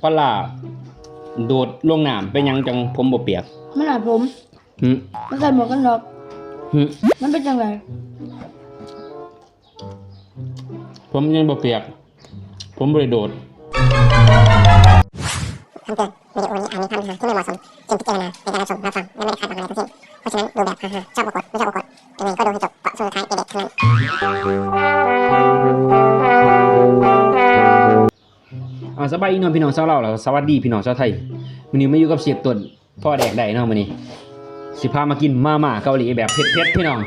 พอล่าโดดลงน้ำเป็นหยังจังผมบ่เปียกมันหนาผมหึมันใส่หมวกกันน็อกหึมันเป็นจังไงผมยังบ่เปียก ผมบ่ได้โดด คำเตือนวิดีโอนี้อาจมีภาพเนื้อหาที่ไม่เหมาะสมจึงพิจารณาในการรับชมรับฟังและไม่ได้คาดหวังอะไรทั้งสิ้นเพราะฉะนั้นดูแบบฮ่าๆชอบกดไม่ชอบกดยังไงก็ดูให้จบเพราะสุดท้ายเป็นเด็กทั้งนั้นอ่า สบายดีเนาะพี่น้องชาวเราวแล้วสวัสดีพี่น้องชาวไทยวันนี้มาอยู่กับเสียบต้นพ่อแดกได้เนาะมื้อนี้ สิพามากินมาม่าเกาหลีแบบเผ็ดๆพี่น้อง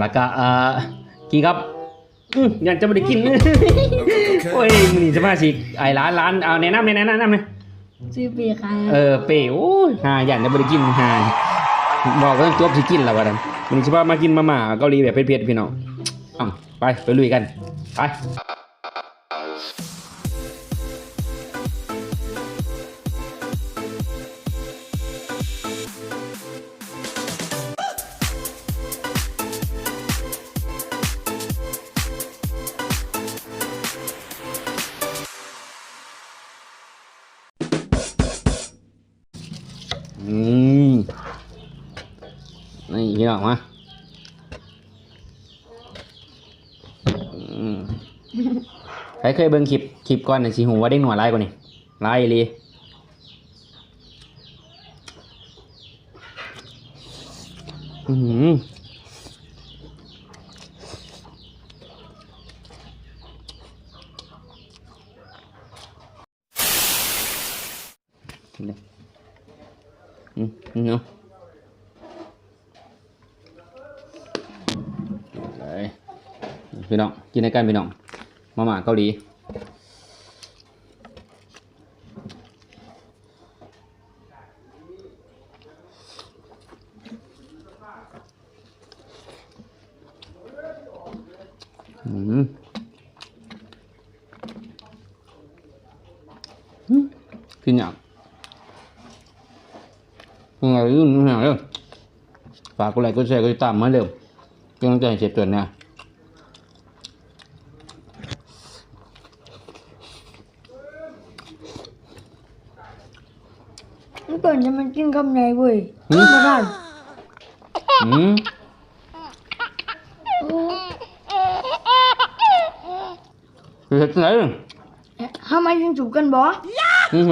แล้วก็เอ่อกินครับอื้ออยากจะบ่ได้กินโอ้ยมื้อนี้สมาชิกไอ้ร้านร้านเอาแนะนำแนะนำแนะนำไหมซื้อปีกค่ะเออเป๋โอ้ยหาอยากจะบ่ได้กินหาบอกว่าต้องจบสิกินแล้วว่าซั่นมื้อนี้สิพามากินมาม่าเกาหลีแบบเผ็ดๆพี่น้องอ้าวไปไปลุยกันไป นี่พี่น้องมาใครเคยเบิ่งคลิปคลิปก่อนน่ะสิหูว่าเด้งหนวดไลายกว่านี่ไลายอีหลีอืมอืมเนาะ พี่น้องกินในกันพี่น้องมาม่าเกาหลีอืมกินอย่างยังไงยุ่งยังไงเด้อฝากกดไลค์กดแชร์กดติดตามมาเดิมเป็นกำลังใจเจ็บตัวเนี่ ยมันเปิดจะมันกินคำไหนเว้ยหืมไม่ได้อืมคือเฮ็ดจังไงเอ๊ะทำไมยังจูบกันบ่อืม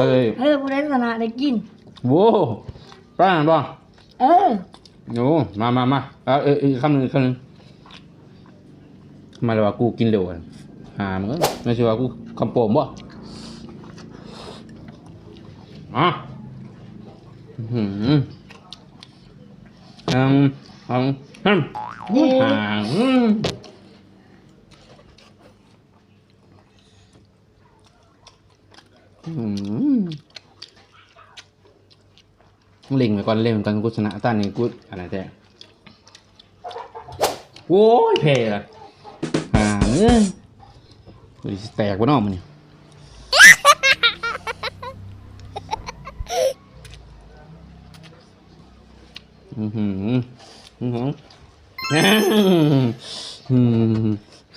เฮ้ยเออผู้ใดชนะได้กิน โว้ป้าหันบ่เออโอ้มามามาเอาเอออีกคำหนึ่งอีกคำหนึ่งมาเลยว่ากูกินเร็วอะหามันก็ไม่ใช่ว่ากูคำโปมบ่อะอื้อ หืมอืมอืมอืมเย้อ่าอืมอืมเล่งไปก่อนเล่งไปก่อนกูชนะต้านนี่กูอะไรแต่โว้ยเพลอะอ่าเอ้ยกูสิแตกวะน้องมันเนี่อื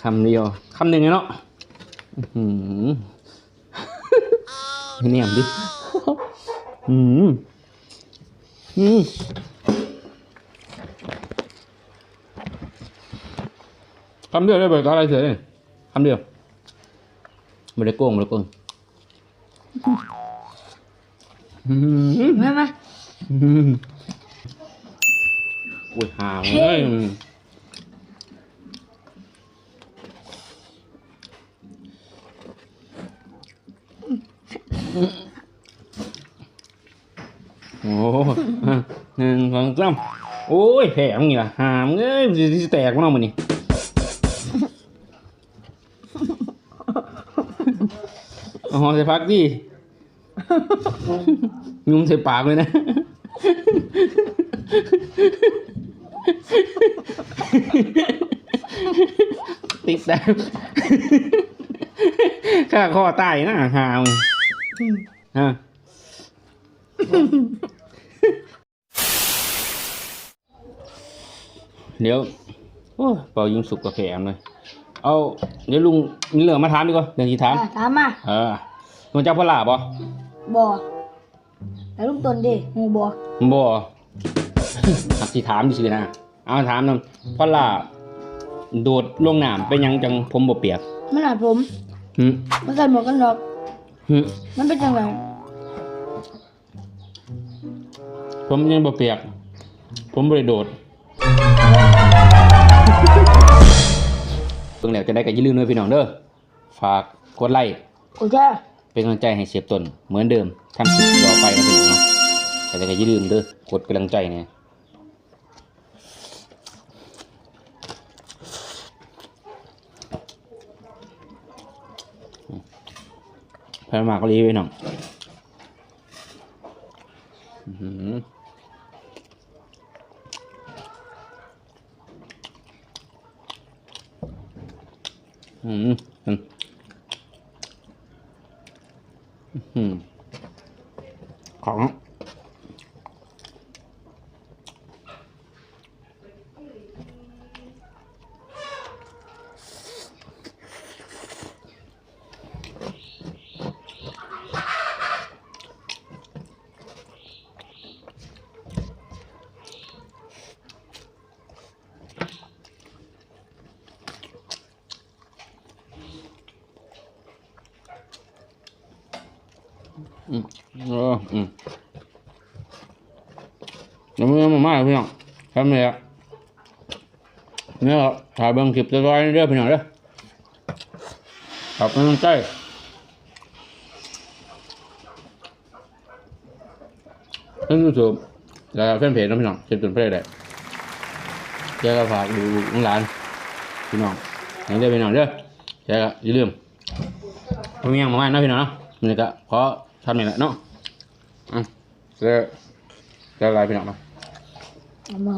คำเดียวคำหนึ่งเนาะเนี่ยมดิอืมอืมคำเดียวได้เบิกอะไรเฉยคำเดียวไม่ได้โกงไม่ได้โกงอืมมามา อืมอุ้ยหาวเลยโอ้อะหนึ่งสองสามโอ้ยแผลมึงนี่ล่ะหามเอ้ยมันสิแตกมั้งมันนี่เอาหอมใส่พักดิ ยุงใส่ปากเลยนะ ติดแล้วข้าข้อตายนะหาวอืมฮะเดี๋ยวโอ้ยเป่ายิงสุกกว่าแขมเลยเอาเดี๋ยวลุงมีเรื่องมาถามดีกว่าเรื่องที่ถามอะถามมาเออรู้จักพ่อหลาบ่บ่แต่ลูกตนเด้หูบ่บ่หักสิถามซื่อๆนะ เอาถามนำพ่อหลาโดดลงน้ำเป็นหยังจังผมบ่เปียกมันหาผมหึมันใส่หมวกกันน็อกหึมันเป็นจังไงผมยังบ่เปียก ผมบ่ได้โดดเพิ่งแล้วจะได้ก็อย่าลืมด้วยพี่น้องเด้อฝากกดไลค์ โอเคเป็นกำลังใจให้เสียบตนเหมือนเดิมทำคลิปต่อไปนะพี่น้องเนาะแต่ก็อย่าลืมเด้อกดกำลังใจเนี่ย พามากรีไว้หน่องอืมอืมอืมของ อืมเอออืมยวมึงเอามามาพี่น้องทำเลยอะเนี่ยถ่ายเบิ่งคลิปจะร้อยเรื่อยพี่น้องเด้อขอบคุณใจเพื่อนยูทูบแล้วก็แฟนเพจน้องพี่น้องเชิญตุนเพื่อได้เจ้าก็ฝากดูน้องหลานพี่น้องอย่างเด้อพี่น้องเด้อเจ้าก็อย่าลืมผมยังมาม่าเนะพี่น้องเนาะนี่ก็ขอ ทำนี่แหละเนาะอืมเจ้าเจ้าอะไรพี่น้องเนาะ เอามา